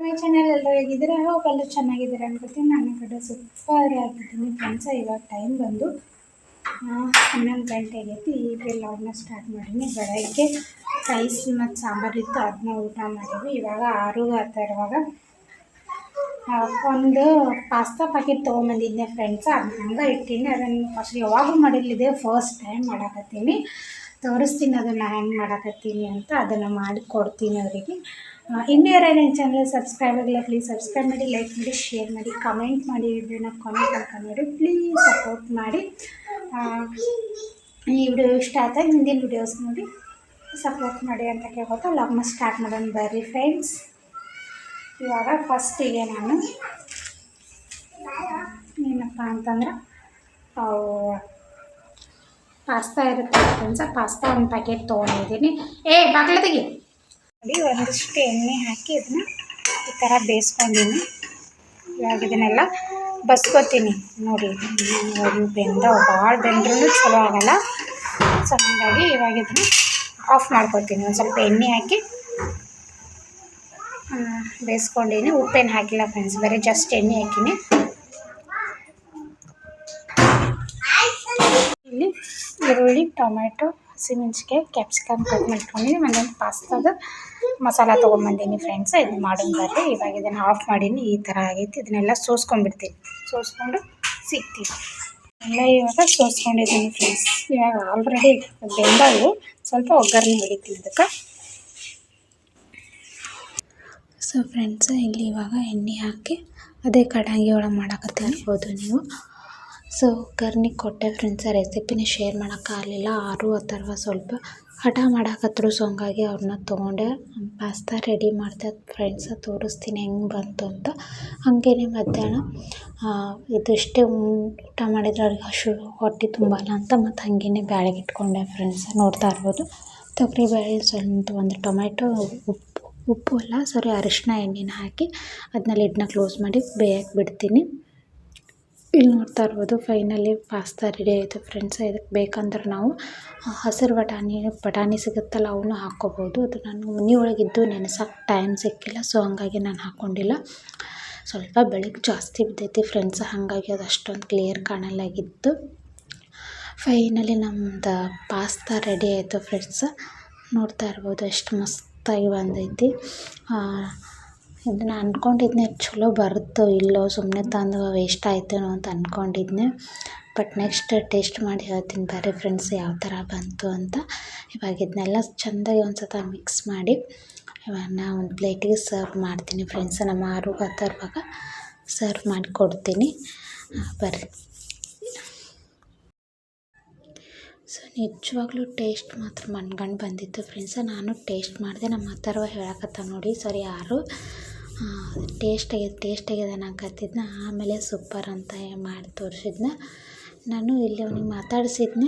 My channel ಎಲ್ಲರೂ ಹೇಗಿದ್ದೀರಾ ಎಲ್ಲರೂ ಚೆನ್ನಾಗಿದ್ದೀರಾ ಅನ್ಕೋತೀನಿ ನಾನು ಕಡೆ ಸೂಪರ್ ಆಗಿದ್ದೀನಿ ಫ್ರೆಂಡ್ಸ ಇವಾಗ ಟೈಮ್ ಬಂದು ಹನ್ನೊಂದು ಗಂಟೆ ಆಗೈತಿ ಈಗ ಲಾಗ್ನ ಸ್ಟಾರ್ಟ್ ಮಾಡೀನಿ. ಬೆಳಗ್ಗೆ ರೈಸ್ ಮತ್ತು ಸಾಂಬಾರು ಇತ್ತು ಅದನ್ನ ಊಟ ಮಾಡಿದ್ವಿ. ಇವಾಗ ಆರು ಆಗ್ತಾ ಇರುವಾಗ ಒಂದು ಪಾಸ್ತಾ ಪ್ಯಾಕೆಟ್ ತೊಗೊಂಬಂದಿದ್ದೆ ಫ್ರೆಂಡ್ಸ್ ಅದನ್ನ ಹಂಗೆ ಇಟ್ಟೀನಿ. ಅದನ್ನು ಫಸ್ಟ್ ಯಾವಾಗೂ ಮಾಡಿರ್ಲಿದೆ. First time ಮಾಡಾಕತ್ತೀನಿ. ತೋರಿಸ್ತೀನಿ, ಅದನ್ನು ಹೆಂಗೆ ಮಾಡಕತ್ತೀನಿ ಅಂತ ಅದನ್ನು ಮಾಡಿ ಕೊಡ್ತೀನಿ ಅವರಿಗೆ. ಇನ್ನೂ ಯಾರು ನನ್ನ ಚಾನಲ್ ಸಬ್ಸ್ಕ್ರೈಬ್ ಆಗಿಲ್ಲ ಪ್ಲೀಸ್ ಸಬ್ಸ್ಕ್ರೈಬ್ ಮಾಡಿ ಲೈಕ್ ಮಾಡಿ ಶೇರ್ ಮಾಡಿ ಕಮೆಂಟ್ ಮಾಡಿ ವಿಡಿಯೋನ ಕಾಮೆಂಟ್ ನೋಡಿ ಪ್ಲೀಸ್ ಸಪೋರ್ಟ್ ಮಾಡಿ. ಈ ವಿಡಿಯೋ ಇಷ್ಟ ಆಯ್ತಾ? ಹಿಂದಿನ ವಿಡಿಯೋಸ್ ನೋಡಿ ಸಪೋರ್ಟ್ ಮಾಡಿ ಅಂತ ಕೇಳ್ಕೊತಾ ಲಾಗ್ನ ಸ್ಟಾರ್ಟ್ ಮಾಡೋಣ ಬರ್ರಿ ಫ್ರೆಂಡ್ಸ್ ಇವಾಗ ಫಸ್ಟಿಗೆ ನಾನು, ಏನಪ್ಪ ಅಂತಂದ್ರೆ ಪಾಸ್ತಾ ಇರುತ್ತೆ ಫ್ರೆಂಡ್ಸ್ ಪಾಸ್ತಾ ಒಂದು ಪ್ಯಾಕೆಟ್ ತೊಗೊಂಡಿದ್ದೀನಿ. ಏ, ಬಾಗ್ಲ ತೆಗಿ. ನೋಡಿ, ಒಂದಿಷ್ಟು ಎಣ್ಣೆ ಹಾಕಿ ಇದನ್ನ ಈ ಥರ ಬೇಯಿಸ್ಕೊಂಡಿನಿ. ಇವಾಗ ಇದನ್ನೆಲ್ಲ ಬಸ್ಕೊತೀನಿ. ನೋಡಿ ನೋಡಿ ಬೆಂದ ಭಾಳ ಬೆಂದ್ರೂ ಚಲೋ ಆಗಲ್ಲ. ಸೊ, ಹಾಗಾಗಿ ಇವಾಗ ಇದನ್ನ ಆಫ್ ಮಾಡ್ಕೊತೀನಿ. ಒಂದು ಸ್ವಲ್ಪ ಎಣ್ಣೆ ಹಾಕಿ ಬೇಯಿಸ್ಕೊಂಡೀನಿ. ಉಪ್ಪೇನು ಹಾಕಿಲ್ಲ ಫ್ರೆಂಡ್ಸ್ ಬರೀ ಜಸ್ಟ್ ಎಣ್ಣೆ ಹಾಕಿನಿ. ಈರುಳ್ಳಿ ಟೊಮೆಟೊ ಹಸಿಮೆಣ್ಸಿಕಾಯಿ ಕ್ಯಾಪ್ಸಿಕಮ್ ಕಟ್ ಮಾಡ್ಕೊಂಡಿನಿ ಮತ್ತು ಪಾಸ್ತಾದ ಮಸಾಲ ತೊಗೊಂಬಂದೀನಿ ಫ್ರೆಂಡ್ಸ್ ಇದು ಮಾಡೋಣ ಬರ್ರಿ. ಇವಾಗ ಇದನ್ನು ಆಫ್ ಮಾಡೀನಿ. ಈ ಥರ ಆಗೈತಿ. ಇದನ್ನೆಲ್ಲ ಸೋಸ್ಕೊಂಡ್ಬಿಡ್ತೀನಿ. ಸೋಸ್ಕೊಂಡು ಸಿಗ್ತೀನಿ. ಎಲ್ಲ ಇವಾಗ ಸೋಸ್ಕೊಂಡಿದ್ದೀನಿ ಫ್ರೆಂಡ್ಸ್ ಇವಾಗ ಆಲ್ರೆಡಿ ಬೆಂದವು ಸ್ವಲ್ಪ ಒಗ್ಗರಣೆ ಹೊಡಿತೀನಿ ಅದಕ್ಕೆ ಸೊ ಫ್ರೆಂಡ್ಸ್ ಇಲ್ಲಿ ಇವಾಗ ಎಣ್ಣೆ ಹಾಕಿ ಅದೇ ಕಡಾಯಿ ಒಳಗೆ ಮಾಡಾಕತ್ತಾ ಇರ್ಬೋದು ನೀವು. ಸೊ ಕುಕ್ಕರ್ನಿಗೆ ಕೊಟ್ಟೆ ಫ್ರೆಂಡ್ಸ್ ಆ ರೆಸಿಪಿನ ಶೇರ್ ಮಾಡೋಕ್ಕಾಗಲಿಲ್ಲ ಆರು ಅಥರ್ವ ಸ್ವಲ್ಪ ಹಠ ಮಾಡಾಕತ್ರು ಸೊ ಹಂಗಾಗಿ ಅವ್ರನ್ನ ತೊಗೊಂಡೆ. ಪಾಸ್ತಾ ರೆಡಿ ಮಾಡ್ತಾ ಫ್ರೆಂಡ್ಸ ತೋರಿಸ್ತೀನಿ ಹೆಂಗೆ ಬಂತು ಅಂತ. ಹಾಗೇನೆ ಮಧ್ಯಾಹ್ನ ಇದಿಷ್ಟೇ ಊಟ ಮಾಡಿದ್ರೆ ಅವ್ರಿಗೆ ಹಸು ಹೊಟ್ಟೆ ತುಂಬಲ್ಲ ಅಂತ ಮತ್ತು ಹಾಗೇನೆ ಬ್ಯಾಳೆಗೆ ಇಟ್ಕೊಂಡೆ ಫ್ರೆಂಡ್ಸ್ ನೋಡ್ತಾ ಇರ್ಬೋದು. ತೊಗರಿ ಬೇಳೆ ಸ್ವಲ್ಪ ಒಂದು ಟೊಮೆಟೊ ಉಪ್ಪು ಉಪ್ಪು ಅಲ್ಲ ಸಾರಿ ಅರಿಶಿನ ಎಣ್ಣೆನ ಹಾಕಿ ಅದನ್ನ ಲಿಡ್ನ ಕ್ಲೋಸ್ ಮಾಡಿ ಬೇಯಕ್ಕೆ ಬಿಡ್ತೀನಿ. ಇಲ್ಲಿ ನೋಡ್ತಾ ಇರ್ಬೋದು ಫೈನಲಿ ಪಾಸ್ತಾ ರೆಡಿ ಆಯಿತು ಫ್ರೆಂಡ್ಸ್ ಇದಕ್ಕೆ ಬೇಕಂದ್ರೆ ನಾವು ಹಸಿರು ಬಟಾಣಿ ಬಟಾಣಿ ಸಿಗುತ್ತಲ್ಲ ಅವನ್ನೂ ಹಾಕ್ಕೋಬೋದು. ಅದು ನಾನು ಮನೆ ಒಳಗಿದ್ದು ನೆನೆಸೋಕೆ ಟೈಮ್ ಸಿಕ್ಕಿಲ್ಲ ಸೊ ಹಾಗಾಗಿ ನಾನು ಹಾಕ್ಕೊಂಡಿಲ್ಲ. ಸ್ವಲ್ಪ ಬೆಳಗ್ಗೆ ಜಾಸ್ತಿ ಬಿದ್ದೈತಿ ಫ್ರೆಂಡ್ಸ್ ಹಾಗಾಗಿ ಅದು ಅಷ್ಟೊಂದು ಕ್ಲಿಯರ್ ಕಾಣಲಾಗಿತ್ತು. ಫೈನಲಿ ನಮ್ದು ಪಾಸ್ತಾ ರೆಡಿ ಆಯಿತು ಫ್ರೆಂಡ್ಸ್ ನೋಡ್ತಾ ಇರ್ಬೋದು, ಎಷ್ಟು ಮಸ್ತಾಗಿ ಬಂದೈತಿ. ಇದನ್ನು ಅಂದ್ಕೊಂಡಿದ್ದೆ ಚಲೋ ಬರುತ್ತೋ ಇಲ್ಲೋ ಸುಮ್ಮನೆ ತಂದು ವೇಸ್ಟ್ ಆಯ್ತೇನೋ ಅಂತ ಅಂದ್ಕೊಂಡಿದ್ದೆ ಬಟ್ ನೆಕ್ಸ್ಟ್ ಟೇಸ್ಟ್ ಮಾಡಿ ಹೇಳ್ತೀನಿ ಬರ್ರಿ ಫ್ರೆಂಡ್ಸ್ ಯಾವ ಥರ ಬಂತು ಅಂತ. ಇವಾಗ ಇದನ್ನೆಲ್ಲ ಚೆಂದಾಗಿ ಒಂದು ಮಿಕ್ಸ್ ಮಾಡಿ ಇವಾಗ ನಾ ಒಂದು ಪ್ಲೇಟಿಗೆ ಸರ್ವ್ ಮಾಡ್ತೀನಿ ಫ್ರೆಂಡ್ಸ್ ನಮ್ಮ ಆರು ಬರ್ತರುವಾಗ ಸರ್ವ್ ಮಾಡಿ ಕೊಡ್ತೀನಿ ಆ, ಬರ್ರಿ. ಸೊ ನಿಜವಾಗ್ಲೂ ಟೇಸ್ಟ್ ಮಾತ್ರ ಮನ್ಗಂಡು ಬಂದಿತ್ತು ಫ್ರೆಂಡ್ಸ ನಾನು ಟೇಸ್ಟ್ ಮಾಡಿದೆ ನಮ್ಮ ಅಥರ್ವ ಹೇಳಕತ್ತ ನೋಡಿ ಸರಿ ಯಾರು ಟೇಸ್ಟ್ ಆಗ್ಯದ ಟೇಸ್ಟ್ ಆಗ್ಯದ ಅನ್ನಕತ್ತಿದ್ನ ಆಮೇಲೆ ಸೂಪರ್ ಅಂತ ಮಾಡಿ ತೋರಿಸಿದ್ನ. ನಾನು ಇಲ್ಲಿ ಅವ್ನಿಗೆ ಮಾತಾಡಿಸಿದ್ನ.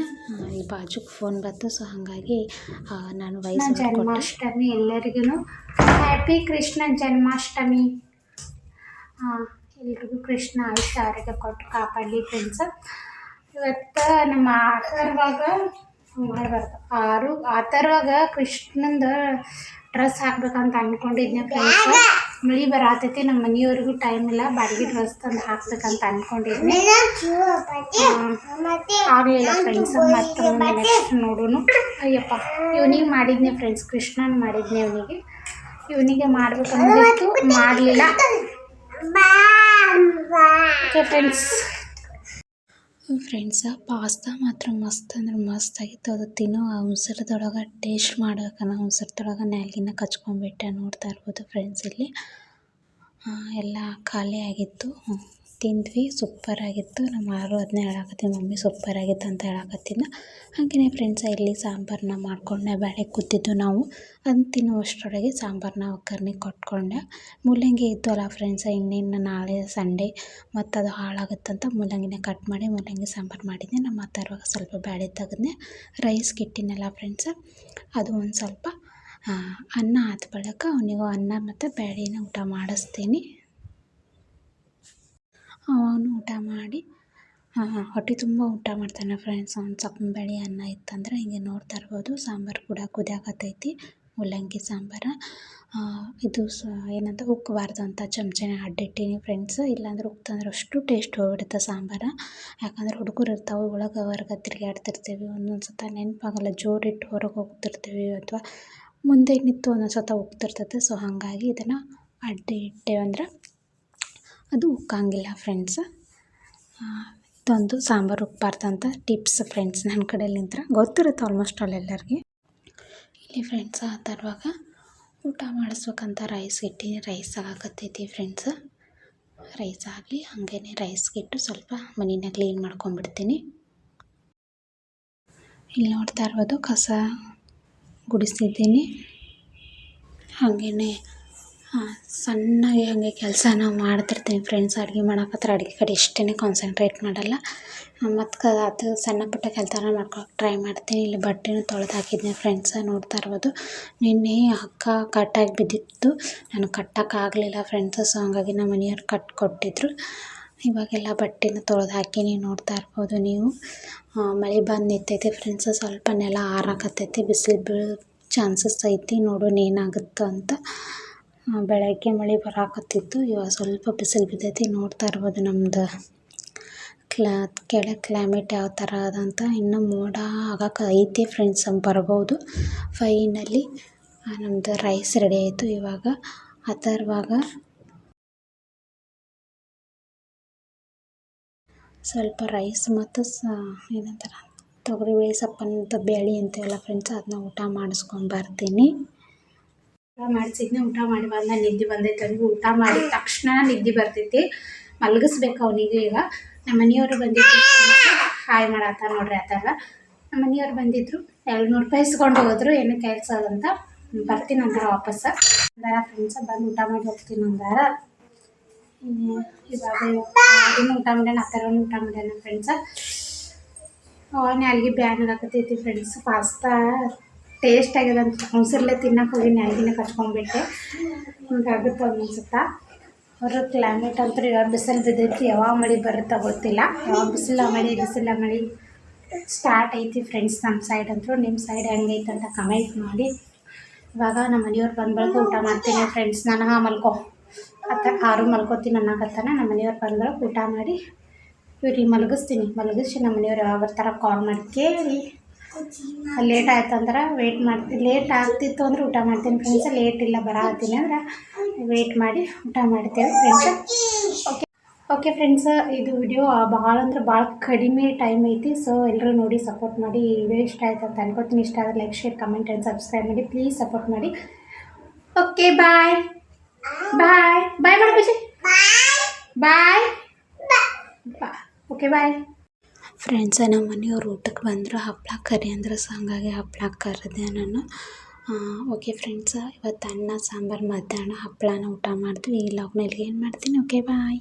ಈ ಬಾಜುಗೆ ಫೋನ್ ಬಂತು. ಸೊ ಹಾಗಾಗಿ ನಾನು ವಯಸ್ಸು ಜನ್ಮಾಷ್ಟಮಿ ಎಲ್ಲರಿಗೂ ಹ್ಯಾಪಿ ಕೃಷ್ಣ ಜನ್ಮಾಷ್ಟಮಿ. ಎಲ್ರಿಗೂ ಕೃಷ್ಣ ಆಯುಷ್ಯ ಆರೋಗ್ಯ ಕೊಟ್ಟು ಕಾಪಾಡಲಿ ಫ್ರೆಂಡ್ಸ್ ಇವತ್ತು ನಮ್ಮ ಆತರ್ವಾಗ ಮಾಡಬಾರ್ದು ಆರು ಆತರ್ವಾಗ ಕೃಷ್ಣಂದ ಡ್ರೆಸ್ ಹಾಕ್ಬೇಕಂತ ಅಂದ್ಕೊಂಡಿದ್ನೆ ಫ್ರೆಂಡ್ಸ್ ಮಳಿ ಬರತೈತಿ ನಮ್ಮ ಮನೆಯವ್ರಿಗೂ ಟೈಮ್ ಇಲ್ಲ. ಬಾಡಿಗೆ ಡ್ರೆಸ್ ತಂದು ಹಾಕ್ಬೇಕಂತ ಅಂದ್ಕೊಂಡಿದ್ನೆ ಆಗಲಿಲ್ಲ ಫ್ರೆಂಡ್ಸ್ ಮತ್ತೆ ನೆಕ್ಸ್ಟ್ ನೋಡೋನು ಅಯ್ಯಪ್ಪ ಇವನಿಗೆ ಮಾಡಿದ್ನೆ ಫ್ರೆಂಡ್ಸ್ ಕೃಷ್ಣನ್ ಮಾಡಿದ್ನೆ ಇವನಿಗೆ ಇವನಿಗೆ ಮಾಡ್ಬೇಕಂದ್ರೆ ಮಾಡಲಿಲ್ಲ. ಓಕೆ ಫ್ರೆಂಡ್ಸ್ ಫ್ರೆಂಡ್ಸ, ಪಾಸ್ತಾ ಮಾತ್ರ ಮಸ್ತ್ ಅಂದ್ರೆ ಮಸ್ತ್ ಆಗಿತ್ತು. ಅದು ತಿನ್ನೋ ಆ ಉಸಿರದೊಳಗೆ ಟೇಸ್ಟ್ ಮಾಡೋಕನ ಉಸಿರದೊಳಗೆ ನ್ಯಾಲ್ಗಿನ ಕಚ್ಕೊಂಡ್ಬಿಟ್ಟೆ ನೋಡ್ತಾ ಇರ್ಬೋದು ಫ್ರೆಂಡ್ಸ್ ಇಲ್ಲಿ. ಎಲ್ಲ ಖಾಲಿ ಆಗಿತ್ತು. ತಿಂದ್ವಿ ಸೂಪರ್ ಆಗಿತ್ತು ನಮ್ಮ ಆರು ಅದನ್ನೇ ಹೇಳಾಕತ್ತೀನಿ ಮಮ್ಮಿ ಸೂಪರ್ ಆಗಿತ್ತು ಅಂತ ಹೇಳಾಕತ್ತಿನ. ಹಾಗೆಯೇ ಫ್ರೆಂಡ್ಸ ಇಲ್ಲಿ ಸಾಂಬಾರನ್ನ ಮಾಡ್ಕೊಂಡೆ ಬೇಳೆ ಕೂತಿದ್ದು ನಾವು. ಅದನ್ನ ತಿನ್ನುವಷ್ಟರೊಳಗೆ ಸಾಂಬಾರನ್ನ ಒಗ್ಗರಣೆ ಕೊಟ್ಕೊಂಡೆ. ಮೂಲಂಗಿ ಇದ್ದವಲ್ಲ ಫ್ರೆಂಡ್ಸ ಇನ್ನೇನು ನಾಳೆ ಸಂಡೆ, ಮತ್ತು ಅದು ಹಾಳಾಗುತ್ತಂತ ಮೂಲಂಗಿನ ಕಟ್ ಮಾಡಿ, ಮೂಲಂಗಿ ಸಾಂಬಾರು ಮಾಡಿದ್ದೆ ನಮ್ಮ ತರುವಾಗ ಸ್ವಲ್ಪ ಬೇಳೆ ತೆಗೆದ್ನೆ. ರೈಸ್ ಇಟ್ಟಿನಲ್ಲ ಫ್ರೆಂಡ್ಸ ಅದು ಒಂದು ಸ್ವಲ್ಪ ಅನ್ನ ಆದ ಬಳಿಕ ಅವನಿಗೂ ಅನ್ನ ಮತ್ತು ಬೇಳೆನ ಊಟ ಮಾಡಿಸ್ತೀನಿ. ಅವನು ಊಟ ಮಾಡಿ ಹೊಟ್ಟೆ ತುಂಬ ಊಟ ಮಾಡ್ತಾನೆ ಫ್ರೆಂಡ್ಸ್ ಅವ್ನು ಸಪ್ಪನ ಬೇಳೆ ಅನ್ನ ಇತ್ತಂದ್ರೆ ಹಿಂಗೆ ನೋಡ್ತಾ ಇರ್ಬೋದು. ಸಾಂಬಾರು ಕೂಡ ಕುದಿಯಾಕತ್ತೈತಿ ಮೂಲಂಗಿ ಸಾಂಬಾರು. ಇದು ಸ, ಏನಂತ ಉಕ್ಕಬಾರ್ದು ಅಂತ ಚಮಚನ ಅಡ್ಡಿಟ್ಟೀನಿ ಫ್ರೆಂಡ್ಸ್ ಇಲ್ಲಾಂದ್ರೆ ಉಕ್ತಂದ್ರೆ ಅಷ್ಟು ಟೇಸ್ಟ್ ಹೋಗ್ಬಿಡುತ್ತೆ ಸಾಂಬಾರು. ಯಾಕಂದ್ರೆ ಹುಡುಗರು ಇರ್ತಾವೆ ಒಳಗೆ ಹೊರಗೆ ತಿರುಗಾಡ್ತಿರ್ತೀವಿ ಒಂದೊಂದು ಸತ ನೆನಪಾಗಲ್ಲ, ಜೋರಿಟ್ಟು ಹೊರಗೆ ಹೋಗ್ತಿರ್ತೀವಿ ಅಥವಾ ಮುಂದೆ ನಿಂತು ಒಂದೊಂದು ಸತ ಉಕ್ತಿರ್ತೈತೆ. ಸೊ ಹಾಗಾಗಿ ಇದನ್ನು ಅಡ್ಡಿ ಇಟ್ಟೇವೆ ಅಂದ್ರೆ ಅದು ಉಕ್ಕಂಗಿಲ್ಲ ಫ್ರೆಂಡ್ಸ್ ಇದೊಂದು ಸಾಂಬಾರು ಉಕ್ಕಬಾರ್ದಂತ ಟಿಪ್ಸ್ ಫ್ರೆಂಡ್ಸ್ ನನ್ನ ಕಡೆಯಲ್ಲಿಂತ ಗೊತ್ತಿರುತ್ತೆ ಆಲ್ಮೋಸ್ಟ್ ಆಲ್ ಎಲ್ಲರಿಗೆ ಇಲ್ಲಿ ಫ್ರೆಂಡ್ಸ್ ಆ ಥರವಾಗ ಊಟ ಮಾಡಿಸ್ಬೇಕಂತ ರೈಸ್ ಇಟ್ಟು ರೈಸ್ ಆಗತ್ತೈತಿ ಫ್ರೆಂಡ್ಸ್ ರೈಸ್ ಆಗಲಿ ಹಾಗೇ ರೈಸ್ಗೆ ಇಟ್ಟು ಸ್ವಲ್ಪ ಮನೇನ ಕ್ಲೀನ್ ಮಾಡ್ಕೊಂಬಿಡ್ತೀನಿ. ಇಲ್ಲಿ ನೋಡ್ತಾ ಇರ್ಬೋದು ಕಸ ಗುಡಿಸಿದ್ದೀನಿ ಹಾಗೇ ಸಣ್ಣಗೆ ಹಾಗೆ ಕೆಲಸನ ಮಾಡ್ತಿರ್ತೀನಿ ಫ್ರೆಂಡ್ಸ್ ಅಡುಗೆ ಮಾಡಕತ್ರ ಅಡುಗೆ ಕಡೆ ಇಷ್ಟೇ ಕಾನ್ಸಂಟ್ರೇಟ್ ಮಾಡಲ್ಲ. ಮತ್ತು ಅದು ಸಣ್ಣ ಪುಟ್ಟ ಕೆಲಸನ ಮಾಡ್ಕೊಳಕ್ಕೆ ಟ್ರೈ ಮಾಡ್ತೀನಿ. ಇಲ್ಲಿ ಬಟ್ಟೆನೂ ತೊಳೆದು ಹಾಕಿದ್ದೀನಿ ಫ್ರೆಂಡ್ಸ ನೋಡ್ತಾ ಇರ್ಬೋದು. ನಿನ್ನೆ ಹಗ್ಗ ಕಟ್ಟಾಗಿ ಬಿದ್ದಿತ್ತು. ನಾನು ಕಟ್ಟೋಕ್ಕಾಗಲಿಲ್ಲ ಫ್ರೆಂಡ್ಸ್ ಸೊ ಹಂಗಾಗಿ ನಮ್ಮ ಮನೆಯವ್ರು ಕಟ್ ಕೊಟ್ಟಿದ್ರು. ಇವಾಗೆಲ್ಲ ಬಟ್ಟೆನ ತೊಳೆದು ಹಾಕೀನಿ ನೋಡ್ತಾ ಇರ್ಬೋದು ನೀವು. ಮಳೆ ಬಂದು ನಿಂತೈತೆ ಫ್ರೆಂಡ್ಸ್ ಸ್ವಲ್ಪ ನೆಲ ಆರಾಕತ್ತೈತಿ ಬಿಸಿಲು ಬೀಳೋ ಚಾನ್ಸಸ್ ಐತಿ. ನೋಡೋಣ ಏನಾಗುತ್ತೋ ಅಂತ ಬೆಳಗ್ಗೆ ಮಳೆ ಬರಾಕತ್ತಿತ್ತು. ಇವಾಗ ಸ್ವಲ್ಪ ಬಿಸಿಲು ಬಿದ್ದೈತಿ. ನೋಡ್ತಾ ಇರ್ಬೋದು ನಮ್ದು ಕ್ಲಾ, ಕೆಳಗೆ ಕ್ಲೈಮೇಟ್ ಯಾವ ಥರ ಅದ ಅಂತ. ಇನ್ನು ಮೋಡ ಆಗಕ್ಕೆ ಐತಿ ಫ್ರೆಂಡ್ಸ್ ಬರ್ಬೋದು. ಫೈನಲಿ ನಮ್ಮದು ರೈಸ್ ರೆಡಿ ಆಯಿತು. ಇವಾಗ ಅಥರ್ವಾಗ ಸ್ವಲ್ಪ ರೈಸ್ ಮತ್ತು ಸ, ಏನಂತಾರೆ ತೊಗರಿಬೇಳೆ ಸೊಪ್ಪಂತ ಬೇಳೆ ಅಂತೀವಲ್ಲ ಫ್ರೆಂಡ್ಸ್ ಅದನ್ನ ಊಟ ಮಾಡಿಸ್ಕೊಂಬರ್ತೀನಿ ಊಟ ಮಾಡಿಸಿದ್ನೆ ಊಟ ಮಾಡಿ ಬಂದ, ನಿದ್ದೆ ಬಂದೈತೆ ಅವ್ನಿಗೆ ಊಟ ಮಾಡಿದ ತಕ್ಷಣ ನಿದ್ದೆ ಬರ್ತೈತಿ. ಮಲಗಿಸ್ಬೇಕು ಅವನಿಗೆ ಈಗ. ನಮ್ಮ ಮನೆಯವರು ಬಂದಿದ್ರು. ಹಾಯ್ ಮಾಡತ್ತ ನೋಡ್ರಿ ಆ ಥರ ನಮ್ಮ ಮನೆಯವ್ರು ಬಂದಿದ್ರು. ಎರಡು ನೂರು ರೂಪಾಯಿ ಇಸ್ಕೊಂಡು ಹೋದ್ರು. ಏನು ಕೆಲಸ ಅದಂತ ಬರ್ತೀನಿ ಅಂತಾರೆ ವಾಪಸ್. ಅಂದಾರ ಫ್ರೆಂಡ್ಸ ಬಂದು ಊಟ ಮಾಡಿ ಹೋಗ್ತೀನಿ ಅಂದಾರ. ಇವಾಗ ಅದನ್ನು ಊಟ ಮಾಡ್ಯಾನ ಆ ಥರ ಊಟ ಮಾಡ್ಯಾನ ಫ್ರೆಂಡ್ಸ ಅವನೇ ಅಲ್ಲಿಗೆ ಬ್ಯಾನ್ ಆಗತ್ತೈತಿ ಫ್ರೆಂಡ್ಸ್ ಪಾಸ್ತಾ ಟೇಸ್ಟ್ ಆಗ್ಯದ ಅಂತ ಮೊಸರಲ್ಲೇ ತಿನ್ನಕ್ಕೆ ಹೋಗಿ ನ್ಯಾಗಿನ ಕಚ್ಕೊಂಡ್ಬಿಟ್ಟೆ ಹಿಂಗಾಗುತ್ತೆ ಅನ್ಸುತ್ತ ಹೊರ ಕ್ಲೈಮೇಟ್ ಅಂತೂ ಯಾವಾಗ ಬಿಸಿಲು ಬಿದ್ದೈತಿ ಯಾವಾಗ ಮಳೆ ಬರುತ್ತಾ ಗೊತ್ತಿಲ್ಲ. ಯಾವಾಗ ಬಿಸಿಲ ಮಳೆ ಬಿಸಿಲ ಮಳೆ ಸ್ಟಾರ್ಟ್ ಐತಿ ಫ್ರೆಂಡ್ಸ್ ನಮ್ಮ ಸೈಡ್ ಅಂತೂ. ನಿಮ್ಮ ಸೈಡ್ ಹೆಂಗೈತೆ ಅಂತ ಕಮೆಂಟ್ ಮಾಡಿ. ಇವಾಗ ನಮ್ಮ ಮನೆಯವ್ರು ಬಂದ ಊಟ ಮಾಡ್ತೀನಿ ಫ್ರೆಂಡ್ಸ್ ನಾನು ಹಾಂ ಮಲ್ಕೋ. ಅತ್ತ ಆರು ಮಲ್ಕೋತೀನಿ ಅನ್ನಕತ್ತಾನ. ನಮ್ಮ ಮನೆಯವ್ರು ಬಂದ ಊಟ ಮಾಡಿ, ಇವ್ರಿಗೆ ಮಲಗಿಸ್ತೀನಿ. ಮಲಗಿಸಿ ನಮ್ಮ ಮನೆಯವ್ರು ಯಾವಾಗ ಬರ್ತಾರ ಕಾಲ್ ಮಾಡಿ ಕೇಳಿ. ಲೇಟ್ ಆಯ್ತು ಅಂದ್ರೆ ವೆಯ್ಟ್ ಮಾಡ್ತೀನಿ ಲೇಟ್ ಆಗ್ತಿತ್ತು ಅಂದ್ರೆ ಊಟ ಮಾಡ್ತೀನಿ ಫ್ರೆಂಡ್ಸ್ ಲೇಟ್ ಇಲ್ಲ ಬರತ್ತೀನಿ ಅಂದ್ರೆ ವೆಯ್ಟ್ ಮಾಡಿ ಊಟ ಮಾಡ್ತೇವೆ ಫ್ರೆಂಡ್ಸ್ ಓಕೆ ಓಕೆ ಫ್ರೆಂಡ್ಸ್ ಇದು ವಿಡಿಯೋ ಭಾಳ ಅಂದ್ರೆ ಭಾಳ ಕಡಿಮೆ ಟೈಮ್ ಐತಿ ಸೊ ಎಲ್ಲರೂ ನೋಡಿ ಸಪೋರ್ಟ್ ಮಾಡಿ ವಿಡಿಯೋ ಇಷ್ಟ ಆಯ್ತು ಅಂತ ಅನ್ಕೋತೀನಿ. ಇಷ್ಟ ಆದರೆ like share comment and subscribe ಮಾಡಿ ಪ್ಲೀಸ್ ಸಪೋರ್ಟ್ ಮಾಡಿ. ಓಕೆ ಬಾಯ್ ಬಾಯ್ ಬಾಯ್ ಮಾಡಿ bye bye okay bye friends ನಮ್ಮ ಮನೆಯವ್ರು ಊಟಕ್ಕೆ ಬಂದರು ಹಪ್ಪಳ ಕರಿ ಅಂದ್ರೆ ಸಾಂಗಾಗಿ ಹಪ್ಪಳ ಕರೆದೆ ನಾನು ಓಕೆ ಫ್ರೆಂಡ್ಸ ಇವತ್ತು ಅನ್ನ, ಸಾಂಬಾರು, ಮಧ್ಯಾಹ್ನ ಹಪ್ಪಳನ ಊಟ ಮಾಡಿದ್ವಿ. ಈ ಲಾಗ್ನಲ್ಲಿ ಏನು ಮಾಡ್ತೀನಿ? Okay bye